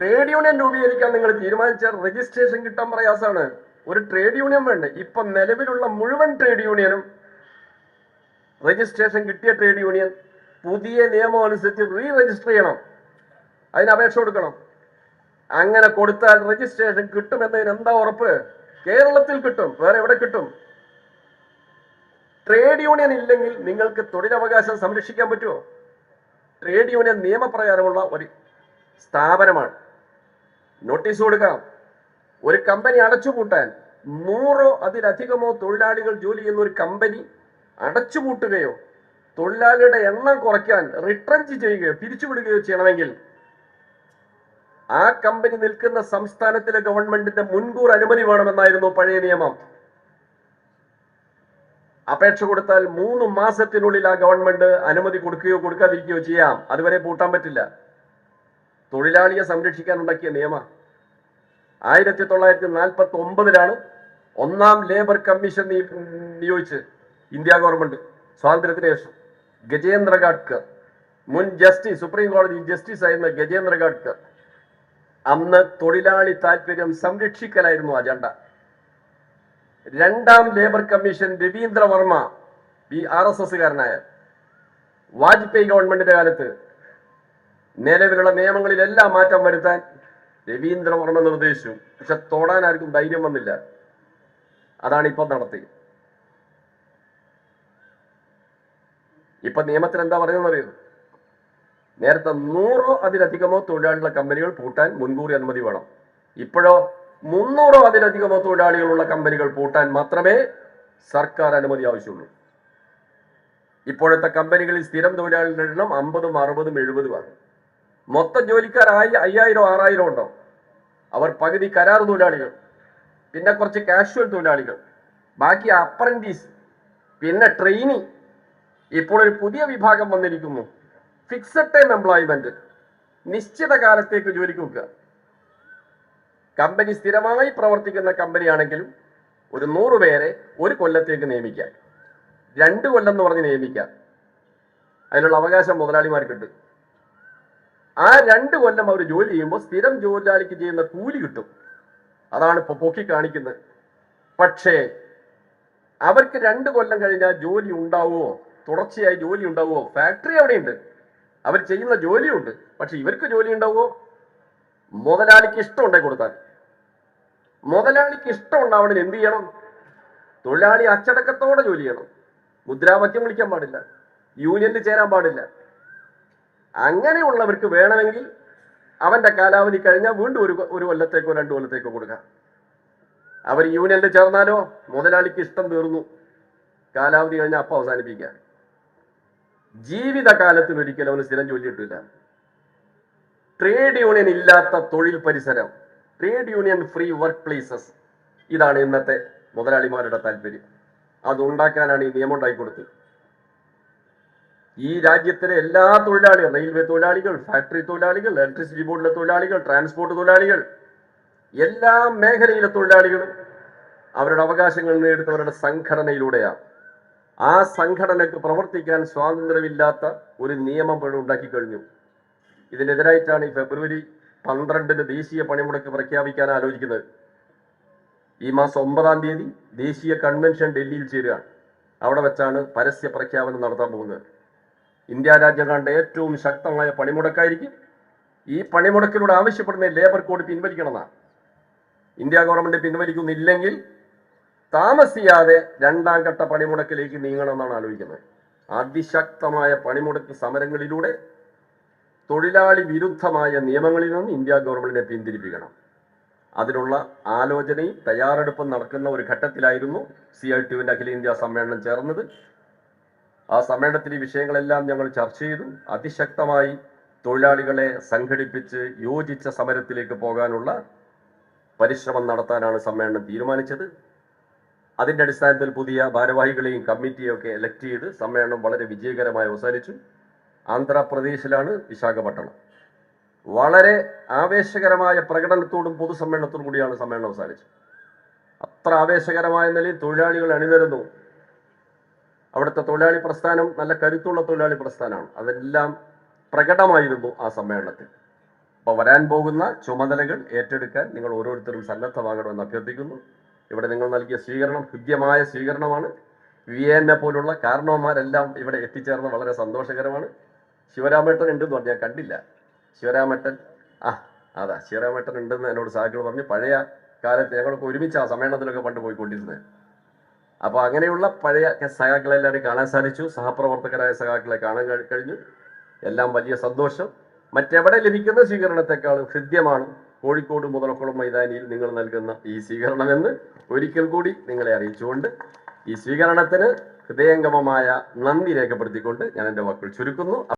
Trade union രൂപീകരിക്കാൻ നിങ്ങൾ തീരുമാനിച്ച രജിസ്ട്രേഷൻ കിട്ടാൻ പ്രയാസമാണ് ഒരു ട്രേഡ് യൂണിയൻ വേണ്ടേ? ഇപ്പൊ നിലവിലുള്ള മുഴുവൻ ട്രേഡ് യൂണിയനും രജിസ്ട്രേഷൻ കിട്ടിയ ട്രേഡ് യൂണിയൻ പുതിയ നിയമം അനുസരിച്ച് റീ രജിസ്റ്റർ ചെയ്യണം. അതിന് അപേക്ഷ കൊടുക്കണം. അങ്ങനെ കൊടുത്താൽ രജിസ്ട്രേഷൻ കിട്ടുമെന്നതിന് എന്താ ഉറപ്പ്? കേരളത്തിൽ കിട്ടും. വേറെ എവിടെ കിട്ടും? ട്രേഡ് യൂണിയൻ ഇല്ലെങ്കിൽ നിങ്ങൾക്ക് തൊഴിലവകാശം സംരക്ഷിക്കാൻ പറ്റുമോ? ട്രേഡ് യൂണിയൻ നിയമപ്രകാരമുള്ള ഒരു സ്ഥാപനമാണ്. നോട്ടീസ് കൊടുക്കാം. ഒരു കമ്പനി അടച്ചുപൂട്ടാൻ നൂറോ അതിലധികമോ തൊഴിലാളികൾ ജോലി ചെയ്യുന്ന ഒരു കമ്പനി അടച്ചുപൂട്ടുകയോ തൊഴിലാളിയുടെ എണ്ണം കുറയ്ക്കാൻ റിട്രഞ്ച് ചെയ്യുകയോ പിരിച്ചുവിടുകയോ ചെയ്യണമെങ്കിൽ ആ കമ്പനി നിൽക്കുന്ന സംസ്ഥാനത്തിലെ ഗവൺമെന്റിന്റെ മുൻകൂർ അനുമതി വേണമെന്നായിരുന്നു പഴയ നിയമം. അപേക്ഷ കൊടുത്താൽ മൂന്ന് മാസത്തിനുള്ളിൽ ആ ഗവൺമെന്റ് അനുമതി കൊടുക്കുകയോ കൊടുക്കാതിരിക്കുകയോ ചെയ്യാം. അതുവരെ പൂട്ടാൻ പറ്റില്ല. തൊഴിലാളിയെ സംരക്ഷിക്കാൻ ഉണ്ടാക്കിയ നിയമ ആയിരത്തി തൊള്ളായിരത്തി നാൽപ്പത്തി ഒമ്പതിലാണ് ഒന്നാം ലേബർ കമ്മീഷൻ നിയോഗിച്ച് ഇന്ത്യ ഗവൺമെന്റ് സ്വാതന്ത്ര്യത്തിന് ശേഷം. ഗജേന്ദ്ര ഗാഡ്കർ മുൻ ജസ്റ്റിസ് സുപ്രീം കോടതി ജസ്റ്റിസ് ആയിരുന്ന ഗജേന്ദ്ര ഗാഡ്കർ അന്ന് തൊഴിലാളി താല്പര്യം സംരക്ഷിക്കലായിരുന്നു അജണ്ട. രണ്ടാം ലേബർ കമ്മീഷൻ രവീന്ദ്ര വർമ്മ ഈ ആർ എസ് വാജ്പേയി ഗവൺമെന്റിന്റെ കാലത്ത് നിലവിലുള്ള നിയമങ്ങളിലെല്ലാം മാറ്റം വരുത്താൻ രവീന്ദ്രവർമ്മ നിർദ്ദേശിച്ചു. പക്ഷെ തൊടാൻ ആർക്കും ധൈര്യം വന്നില്ല. അതാണ് ഇപ്പൊ നടത്തി. ഇപ്പൊ നിയമത്തിൽ എന്താ പറയുന്നത് അറിയോ നേരത്തെ നൂറോ അതിലധികമോ തൊഴിലാളികളുടെ കമ്പനികൾ പൂട്ടാൻ മുൻകൂറി അനുമതി വേണം. ഇപ്പോഴോ മുന്നൂറോ അതിലധികമോ തൊഴിലാളികളുള്ള കമ്പനികൾ പൂട്ടാൻ മാത്രമേ സർക്കാർ അനുമതി ആവശ്യമുള്ളൂ. ഇപ്പോഴത്തെ കമ്പനികളിൽ സ്ഥിരം തൊഴിലാളികളുടെ എണ്ണം അമ്പതും അറുപതും എഴുപതുമാണ്. മൊത്തം ജോലിക്കാരായി അയ്യായിരം ആറായിരം ഉണ്ടോ? അവർ പകുതി കരാർ തൊഴിലാളികൾ പിന്നെ കുറച്ച് കാഷ്വൽ തൊഴിലാളികൾ ബാക്കി അപ്രന്റീസ് പിന്നെ ട്രെയിനി ഇപ്പോൾ ഒരു പുതിയ വിഭാഗം വന്നിരിക്കുന്നു. ഫിക്സഡ് ടൈം എംപ്ലോയ്മെന്റ് നിശ്ചിത കാലത്തേക്ക് ജോലിക്ക് വെക്കുക. കമ്പനി സ്ഥിരമായി പ്രവർത്തിക്കുന്ന കമ്പനിയാണെങ്കിലും ഒരു നൂറ് പേരെ ഒരു കൊല്ലത്തേക്ക് നിയമിക്കാം രണ്ട് കൊല്ലം എന്ന് പറഞ്ഞ് നിയമിക്കാം അതിനുള്ള അവകാശം മുതലാളിമാർക്കുണ്ട്. ആ രണ്ട് കൊല്ലം അവർ ജോലി ചെയ്യുമ്പോൾ സ്ഥിരം ജോലിക്ക് ചെയ്യുന്ന കൂലി കിട്ടും. അതാണ് ഇപ്പൊ പൊക്കി കാണിക്കുന്നത്. പക്ഷേ അവർക്ക് രണ്ട് കൊല്ലം കഴിഞ്ഞാൽ ജോലി ഉണ്ടാവുമോ? തുടർച്ചയായി ജോലി ഉണ്ടാവുമോ? ഫാക്ടറി അവിടെയുണ്ട്. അവർ ചെയ്യുന്ന ജോലിയുണ്ട്. പക്ഷെ ഇവർക്ക് ജോലി ഉണ്ടാവുമോ? മുതലാളിക്ക് ഇഷ്ടം ഉണ്ടായി കൊടുത്താൽ മുതലാളിക്ക് ഇഷ്ടം ഉണ്ടാവണമെങ്കിൽ എന്ത് ചെയ്യണം? തൊഴിലാളി അച്ചടക്കത്തോടെ ജോലി ചെയ്യണം. മുദ്രാവാക്യം വിളിക്കാൻ പാടില്ല. യൂണിയനിൽ ചേരാൻ പാടില്ല. അങ്ങനെയുള്ളവർക്ക് വേണമെങ്കിൽ അവന്റെ കാലാവധി കഴിഞ്ഞാൽ വീണ്ടും ഒരു ഒരു കൊല്ലത്തേക്കോ രണ്ടു കൊല്ലത്തേക്കോ കൊടുക്കാം. അവർ യൂണിയനിൽ ചേർന്നാലോ? മുതലാളിക്ക് ഇഷ്ടം തീർന്നു. കാലാവധി കഴിഞ്ഞാൽ അപ്പം അവസാനിപ്പിക്കാം ജീവിതകാലത്തിന് ഒരിക്കലും അവന് സ്ഥിരം ജോലി കിട്ടില്ല ട്രേഡ് യൂണിയൻ ഇല്ലാത്ത തൊഴിൽ പരിസരം trade union free work places ഇതാണ് ഇന്നത്തെ മുതലാളിമാരുടെ താല്പര്യം. അതുണ്ടാക്കാനാണ് ഈ നിയമം ഉണ്ടായിക്കൊടുത്തത് ഈ രാജ്യത്തിലെ എല്ലാ തൊഴിലാളികൾ റെയിൽവേ തൊഴിലാളികൾ ഫാക്ടറി തൊഴിലാളികൾ ഇലക്ട്രിസിറ്റി ബോർഡിലെ തൊഴിലാളികൾ ട്രാൻസ്പോർട്ട് തൊഴിലാളികൾ എല്ലാ മേഖലയിലെ തൊഴിലാളികളും അവരുടെ അവകാശങ്ങൾ നേടുന്നവരുടെ സംഘടനയിലൂടെയാണ്. ആ സംഘടനക്ക് പ്രവർത്തിക്കാൻ സ്വാതന്ത്ര്യമില്ലാത്ത ഒരു നിയമം ഇവിടെ ഉണ്ടാക്കി കഴിഞ്ഞു. ഇതിനെതിരായിട്ടാണ് ഈ ഫെബ്രുവരി പന്ത്രണ്ടിന് ദേശീയ പണിമുടക്ക് പ്രഖ്യാപിക്കാൻ ആലോചിക്കുന്നത്. ഈ മാസം ഒമ്പതാം തീയതി ദേശീയ കൺവെൻഷൻ ഡൽഹിയിൽ ചേരുകയാണ്. അവിടെ വെച്ചാണ് പരസ്യ പ്രഖ്യാപനം നടത്താൻ പോകുന്നത്. ഇന്ത്യ രാജ്യം കണ്ട ഏറ്റവും ശക്തമായ പണിമുടക്കായിരിക്കും. ഈ പണിമുടക്കിലൂടെ ആവശ്യപ്പെടുന്ന ലേബർ കോഡ് പിൻവലിക്കണമെന്നാണ്. ഇന്ത്യ ഗവൺമെന്റ് പിൻവലിക്കുന്നില്ലെങ്കിൽ താമസിയാതെ രണ്ടാം ഘട്ട പണിമുടക്കിലേക്ക് നീങ്ങണമെന്നാണ് ആലോചിക്കുന്നത്. അതിശക്തമായ പണിമുടക്ക് സമരങ്ങളിലൂടെ തൊഴിലാളി വിരുദ്ധമായ നിയമങ്ങളിൽ നിന്ന് ഇന്ത്യ ഗവൺമെന്റിനെ പിന്തിരിപ്പിക്കണം. അതിനുള്ള ആലോചനയും തയ്യാറെടുപ്പും നടക്കുന്ന ഒരു ഘട്ടത്തിലായിരുന്നു സി ഐ ടിയുവിന്റെ അഖിലേന്ത്യാ സമ്മേളനം ചേർന്നത്. ആ സമ്മേളനത്തിൽ ഈ വിഷയങ്ങളെല്ലാം ഞങ്ങൾ ചർച്ച ചെയ്തു. അതിശക്തമായി തൊഴിലാളികളെ സംഘടിപ്പിച്ച് യോജിച്ച സമരത്തിലേക്ക് പോകാനുള്ള പരിശ്രമം നടത്താനാണ് സമ്മേളനം തീരുമാനിച്ചത്. അതിന്റെ അടിസ്ഥാനത്തിൽ പുതിയ ഭാരവാഹികളെയും കമ്മിറ്റിയും ഒക്കെ എലക്ട് ചെയ്ത് സമ്മേളനം വളരെ വിജയകരമായി അവസാനിച്ചു. ആന്ധ്രാപ്രദേശിലാണ് വിശാഖപട്ടണം. വളരെ ആവേശകരമായ പ്രകടനത്തോടും പൊതുസമ്മേളനത്തോടും കൂടിയാണ് സമ്മേളനം അവസാനിച്ചത്. അത്ര ആവേശകരമായ നിലയിൽ തൊഴിലാളികൾ അണിനിരന്നു. അവിടുത്തെ തൊഴിലാളി പ്രസ്ഥാനം നല്ല കരുത്തുള്ള തൊഴിലാളി പ്രസ്ഥാനമാണ്. അതെല്ലാം പ്രകടമായിരുന്നു ആ സമ്മേളനത്തിൽ. അപ്പോൾ വരാൻ പോകുന്ന ചുമതലകൾ ഏറ്റെടുക്കാൻ നിങ്ങൾ ഓരോരുത്തരും സന്നദ്ധമാകണമെന്ന് അഭ്യർത്ഥിക്കുന്നു. ഇവിടെ നിങ്ങൾ നൽകിയ സ്വീകരണം ഹൃദ്യമായ സ്വീകരണമാണ്. വി എന്നെ പോലുള്ള കാരണവന്മാരെല്ലാം ഇവിടെ എത്തിച്ചേർന്ന് വളരെ സന്തോഷകരമാണ്. ശിവരാമേട്ടൻ ഉണ്ടെന്ന് പറഞ്ഞാൽ കണ്ടില്ല. ശിവരാമേട്ടൻ ആ അതാ ശിവരാമേട്ടൻ ഉണ്ടെന്ന് എന്നോട് സാഹചര്യം പറഞ്ഞു. പഴയ കാലത്ത് ഞങ്ങളൊക്കെ ഒരുമിച്ച് ആ സമ്മേളനത്തിലൊക്കെ പണ്ട് പോയിക്കൊണ്ടിരുന്നത്. അപ്പോൾ അങ്ങനെയുള്ള പഴയ സഖാക്കളെല്ലാവരും കാണാൻ സാധിച്ചു. സഹപ്രവർത്തകരായ സഖാക്കളെ കാണാൻ കഴി- കഴിഞ്ഞു. എല്ലാം വലിയ സന്തോഷം. മറ്റെവിടെ ലഭിക്കുന്ന സ്വീകരണത്തെക്കാളും ഹൃദ്യമാണ് കോഴിക്കോട് മുതലക്കുളം മൈതാനിയിൽ നിങ്ങൾ നൽകുന്ന ഈ സ്വീകരണമെന്ന് ഒരിക്കൽ കൂടി നിങ്ങളെ അറിയിച്ചുകൊണ്ട് ഈ സ്വീകരണത്തിന് ഹൃദയംഗമമായ നന്ദി രേഖപ്പെടുത്തിക്കൊണ്ട് ഞാൻ എന്റെ വാക്കുകൾ ചുരുക്കുന്നു.